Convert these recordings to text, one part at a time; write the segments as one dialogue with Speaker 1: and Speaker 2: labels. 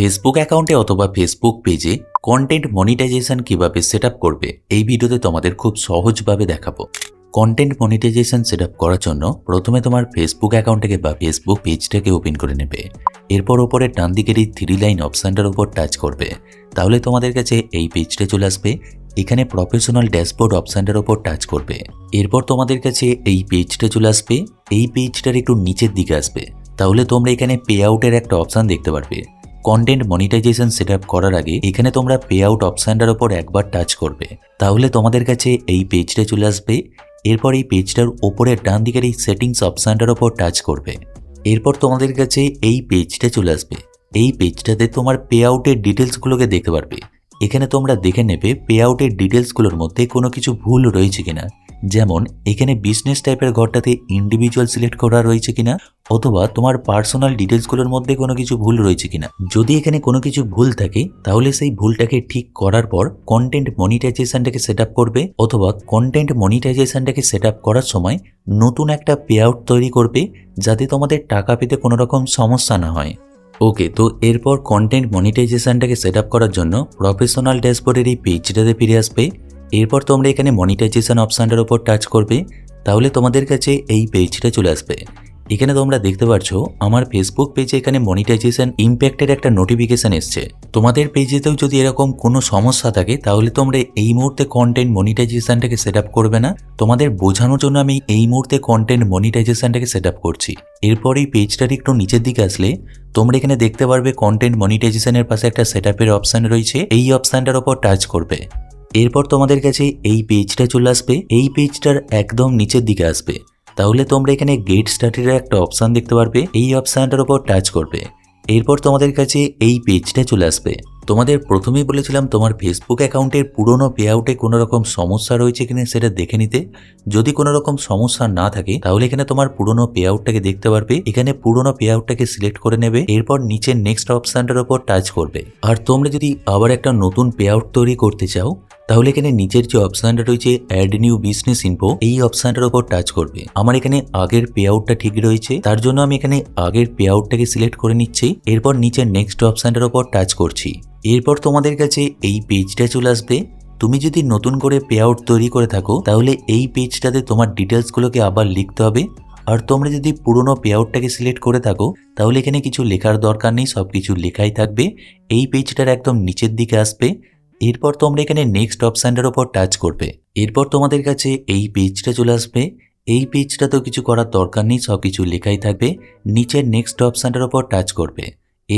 Speaker 1: Facebook অ্যাকাউন্টে অথবা Facebook পেজে কন্টেন্ট মনিটাইজেশন কীভাবে সেট করবে, এই ভিডিওতে তোমাদের খুব সহজভাবে দেখাবো। কন্টেন্ট মনিটাইজেশন সেট করার জন্য প্রথমে তোমার ফেসবুক অ্যাকাউন্টটাকে বা ফেসবুক পেজটাকে ওপেন করে নেবে। এরপর ওপরে ডান দিকের এই থ্রি লাইন অপশানটার উপর টাচ করবে। তাহলে তোমাদের কাছে এই পেজটা চলে আসবে। এখানে প্রফেশনাল ড্যাশবোর্ড অপশানটার উপর টাচ করবে। এরপর তোমাদের কাছে এই পেজটা চলে আসবে। এই পেজটার একটু নিচের দিকে আসবে। তাহলে তোমরা এখানে পে আউটের একটা অপশান দেখতে পারবে। কন্টেন্ট মনিটাইজেশন সেট করার আগে এখানে তোমরা পে আউট অপশানটার ওপর একবার টাচ করবে। তাহলে তোমাদের কাছে এই পেজটা চলে আসবে। এরপর এই পেজটার ওপরে ডান দিকের এই সেটিংস অপশানটার ওপর টাচ করবে। এরপর তোমাদের কাছে এই পেজটা চলে আসবে। এই পেজটাতে তোমার পে আউটের ডিটেলসগুলোকে দেখতে পারবে। এখানে তোমরা দেখে নেবে পে আউটের ডিটেলসগুলোর মধ্যে কোনো কিছু ভুল রয়েছে কিনা। যেমন, এখানে বিজনেস টাইপের ঘরটাতে ইন্ডিভিজুয়াল সিলেক্ট করা রয়েছে কিনা, অথবা তোমার পার্সোনাল ডিটেলসগুলোর মধ্যে কোনো কিছু ভুল রয়েছে কিনা। যদি এখানে কোনো কিছু ভুল থাকে, তাহলে সেই ভুলটাকে ঠিক করার পর কন্টেন্ট মনিটাইজেশনটাকে সেট করবে, অথবা কন্টেন্ট মনিটাইজেশনটাকে সেট করার সময় নতুন একটা পে তৈরি করবে, যাতে তোমাদের টাকা পেতে কোনো রকম সমস্যা না হয়। ওকে, তো এরপর কন্টেন্ট মনিটাইজেশনটাকে সেট করার জন্য প্রফেশনাল ড্যাশবোর্ডের এই পেজটাতে ফিরে আসবে। এরপর তোমরা এখানে মনিটাইজেশন অপশানটার ওপর টাচ করবে, তাহলে তোমাদের কাছে এই পেজটা চলে আসবে। এখানে তোমরা দেখতে পাচ্ছ আমার ফেসবুক পেজে এখানে মনিটাইজেশন ইম্প্যাক্টের একটা নোটিফিকেশন এসছে। তোমাদের পেজেতেও যদি এরকম কোনো সমস্যা থাকে, তাহলে তোমরা এই মুহূর্তে কন্টেন্ট মনিটাইজেশনটাকে সেট করবে না। তোমাদের বোঝানোর জন্য আমি এই মুহূর্তে কন্টেন্ট মনিটাইজেশনটাকে সেট করছি। এরপর এই পেজটার একটু নিচের দিকে আসলে, তোমরা এখানে দেখতে পারবে কন্টেন্ট মনিটাইজেশনের পাশে একটা সেট অপশান রয়েছে। এই অপশানটার ওপর টাচ করবে। এরপর তোমাদের কাছে এই পেজটা চলে আসবে। এই পেজটার একদম নিচের দিকে আসবে। তাহলে তোমরা এখানে গেট স্টার্টের একটা অপশান দেখতে পারবে। এই অপশানটার উপর টাচ করবে। এরপর তোমাদের কাছে এই পেজটা চলে আসবে। তোমাদের প্রথমেই বলেছিলাম, তোমার ফেসবুক অ্যাকাউন্টের পুরনো পে আউটে কোনো রকম সমস্যা রয়েছে কিনা সেটা দেখে নিতে। যদি কোনো রকম সমস্যা না থাকে, তাহলে এখানে তোমার পুরনো পে আউটটাকে দেখতে পারবে। এখানে পুরনো পে আউটটাকে সিলেক্ট করে নেবে। এরপর নিচে নেক্সট অপশানটার উপর টাচ করবে। আর তোমরা যদি আবার একটা নতুন পে আউট তৈরি করতে চাও তাহলে এখানে নিচের যে অপশানটা রয়েছে অ্যাড নিউ বিজনেস ইনফো এই অপশানটার উপর টাচ করবে। আমার এখানে আগের পে আউটটা ঠিক রয়েছে, তার জন্য আমি এখানে আগের পে আউটটাকে সিলেক্ট করে নিচ্ছি, এরপর নিচের নেক্সট অপশানটার উপর টাচ করছি। এরপর তোমাদের কাছে এই পেজটা চলে আসবে। তুমি যদি নতুন করে পে আউট তৈরি করে থাকো, তাহলে এই পেজটাতে তোমার ডিটেলসগুলোকে আবার লিখতে হবে। আর তোমরা যদি পুরনো পে আউটটাকে সিলেক্ট করে থাকো, তাহলে এখানে কিছু লেখার দরকার নেই সব কিছু লেখাই থাকবে। এই পেজটার একদম নিচের দিকে আসবে। এরপর তোমরা এখানে নেক্সট অপশানটার ওপর টাচ করবে। এরপর তোমাদের কাছে এই পেজটা চলে আসবে। এই পেজটা তো কিছু করার দরকার নেই সব কিছু লেখাই থাকবে। নিচের নেক্সট অপশানটার ওপর টাচ করবে।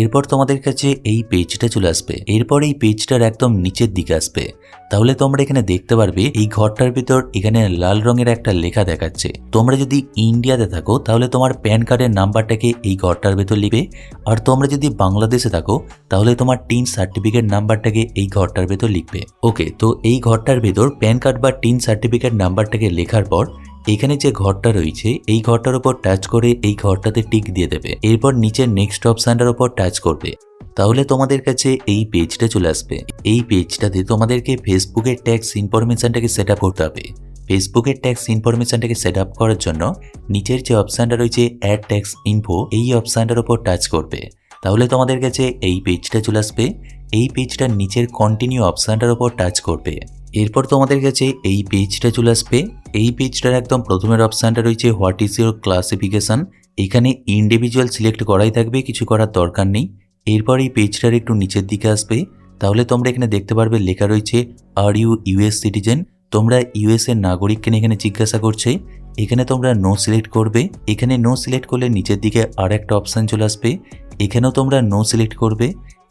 Speaker 1: এরপর তোমাদের কাছে এই পেজটা চলে আসবে। এরপর এই পেজটার একদম নিচের দিকে আসবে। তাহলে তোমরা এখানে দেখতে পারবে, এই ঘরটার ভিতর এখানে লাল রঙের একটা লেখা দেখাচ্ছে। তোমরা যদি ইন্ডিয়াতে থাকো, তাহলে তোমার প্যান কার্ডের নাম্বারটাকে এই ঘরটার ভেতর লিখবে। আর তোমরা যদি বাংলাদেশে থাকো, তাহলে তোমার টিন সার্টিফিকেট নাম্বারটাকে এই ঘরটার ভেতর লিখবে। ওকে, তো এই ঘরটার ভেতর প্যান কার্ড বা টিন সার্টিফিকেট নাম্বারটাকে লেখার পর এখানে যে ঘরটা রয়েছে, এই ঘরটার উপর টাচ করে এই ঘরটাতে টিক দিয়ে দেবে। এরপর নিচের নেক্সট অপশানটার উপর টাচ করবে। তাহলে তোমাদের কাছে এই পেজটা চলে আসবে। এই পেজটাতে তোমাদেরকে ফেসবুকের ট্যাক্স ইনফরমেশনটাকে সেট আপ করতে হবে। ফেসবুকের ট্যাক্স ইনফরমেশনটাকে সেট আপ করার জন্য নিচের যে অপশানটা রয়েছে অ্যাড ট্যাক্স ইনফো এই অপশানটার উপর টাচ করবে। তাহলে তোমাদের কাছে এই পেজটা চলে আসবে। এই পেজটার নিচের কন্টিনিউ অপশানটার উপর টাচ করবে। এরপর তোমাদের কাছে এই পেজটা চলে আসবে। এই পেজটার একদম প্রথমের অপশানটা রয়েছে হোয়াট ইজ ইউর ক্লাসিফিকেশন এখানে ইন্ডিভিজুয়াল সিলেক্ট করাই থাকবে, কিছু করার দরকার নেই। এরপর এই পেজটার একটু নিচের দিকে আসবে। তাহলে তোমরা এখানে দেখতে পারবে, লেখা রয়েছে আর ইউ ইউএস সিটিজেন তোমরা ইউএস এর নাগরিক কিনা এখানে জিজ্ঞাসা করছে। এখানে তোমরা নো সিলেক্ট করবে। এখানে নো সিলেক্ট করলে নিচের দিকে আর একটা অপশান চলে আসবে। এখানেও তোমরা নো সিলেক্ট করবে।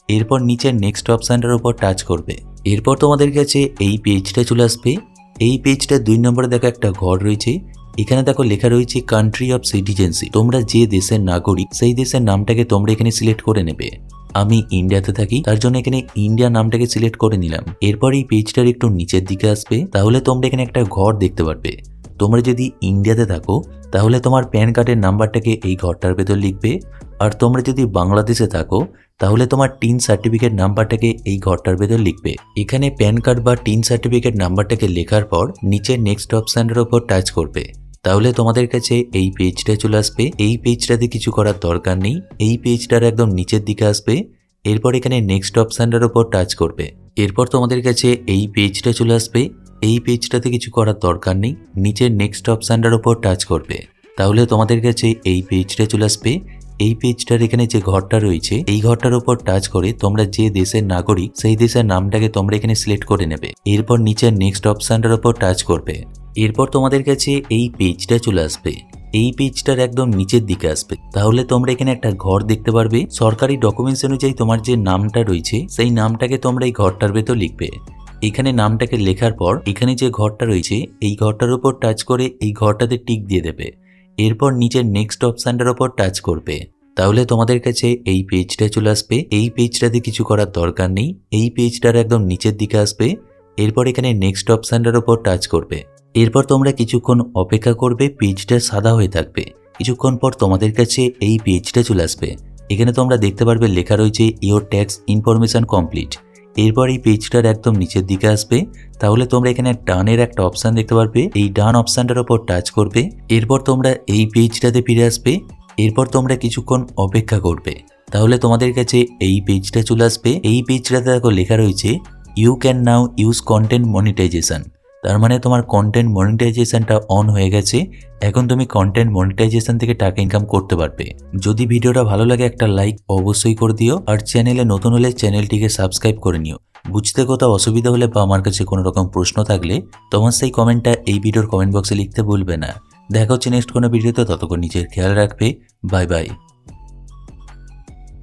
Speaker 1: এরপর নিচের নেক্সট অপশানটার উপর টাচ করবে। এরপর তোমাদের কাছে এই পেজটা চলে আসবে। এই পেজটা দুই নম্বরে দেখো একটা ঘর রয়েছে। এখানে দেখো লেখা রয়েছে কান্ট্রি অফ সিটিজেন্সি তোমরা যে দেশের নাগরিক, সেই দেশের নামটাকে তোমরা এখানে সিলেক্ট করে নেবে। আমি ইন্ডিয়াতে থাকি, তার জন্য এখানে ইন্ডিয়া নামটাকে সিলেক্ট করে নিলাম। এরপর এই পেজটার একটু নিচের দিকে আসবে। তাহলে তোমরা এখানে একটা ঘর দেখতে পারবে। তোমরা যদি ইন্ডিয়াতে থাকো, তাহলে তোমার প্যান কার্ডের নাম্বারটাকে এই ঘরটার ভেতর লিখবে। আর তোমরা যদি বাংলাদেশে থাকো, তাহলে তোমার টিন সার্টিফিকেট নাম্বারটাকে এই ঘরটার ভেতর লিখবে। এখানে প্যান কার্ড বা টিন সার্টিফিকেট নাম্বারটাকে লেখার পর নিচে নেক্সট অপশানের ওপর টাচ করবে। তাহলে তোমাদের কাছে এই পেজটা চলে আসবে। এই পেজটাতে কিছু করার দরকার নেই। এই পেজটার একদম নিচের দিকে আসবে। এরপর এখানে নেক্সট অপশানটার ওপর টাচ করবে। এরপর তোমাদের কাছে এই পেজটা চলে আসবে। এই পেজটাতে কিছু করার দরকার নেই, নিচের নেক্সট অপশানটার উপর টাচ করবে। তাহলে তোমাদের কাছে এই পেজটা চলে আসবে। এই পেজটার এখানে যে ঘরটা রয়েছে, এই ঘরটার উপর টাচ করে তোমরা যে দেশের নাগরিক, সেই দেশের নামটাকে তোমরা এখানে সিলেক্ট করে নেবে। এরপর নিচের নেক্সট অপশানটার উপর টাচ করবে। এরপর তোমাদের কাছে এই পেজটা চলে আসবে। এই পেজটার একদম নিচের দিকে আসবে। তাহলে তোমরা এখানে একটা ঘর দেখতে পারবে। সরকারি ডকুমেন্টস অনুযায়ী তোমার যে নামটা রয়েছে, সেই নামটাকে তোমরা এই ঘরটার ভেতর লিখবে। এখানে নামটাকে লেখার পর এখানে যে ঘরটা রয়েছে, এই ঘরটার উপর টাচ করে এই ঘরটাতে টিক দিয়ে দেবে। এরপর নিচের নেক্সট অপশানটার উপর টাচ করবে। তাহলে তোমাদের কাছে এই পেজটা চলে আসবে। এই পেজটাতে কিছু করার দরকার নেই। এই পেজটার একদম নিচের দিকে আসবে। এরপর এখানে নেক্সট অপশানটার উপর টাচ করবে। এরপর তোমরা কিছুক্ষণ অপেক্ষা করবে পেজটা সাদা হয়ে থাকবে। কিছুক্ষণ পর তোমাদের কাছে এই পেজটা চলে আসবে। এখানে তোমরা দেখতে পারবে লেখা রয়েছে ইওর ট্যাক্স ইনফরমেশন কমপ্লিট এরপর এই পেজটার একদম নিচের দিকে আসবে। তাহলে তোমরা এখানে ডানের একটা অপশান দেখতে পারবে। এই ডান অপশানটার ওপর টাচ করবে। এরপর তোমরা এই পেজটাতে ফিরে আসবে। এরপর তোমরা কিছুক্ষণ অপেক্ষা করবে। তাহলে তোমাদের কাছে এই পেজটা চলে আসবে। এই পেজটাতে দেখো লেখা রয়েছে you can now use content monetisation তার মানে তোমার কন্টেন্ট মনিটাইজেশনটা অন হয়ে গেছে। এখন তুমি কন্টেন্ট মনিটাইজেশন থেকে টাকা ইনকাম করতে পারবে। যদি ভিডিওটা ভালো লাগে একটা লাইক অবশ্যই করে দিও। আর চ্যানেলে নতুন হলে চ্যানেলটিকে সাবস্ক্রাইব করে নিও। বুঝতে কোথাও অসুবিধা হলে বা আমার কাছে কোনো রকম প্রশ্ন থাকলে তোমার সেই কমেন্টটা এই ভিডিওর কমেন্ট বক্সে লিখতে ভুলবে না। দেখা হচ্ছে নেক্সট কোনো ভিডিওতে, ততক্ষণ নিজের খেয়াল রাখবে। Bye bye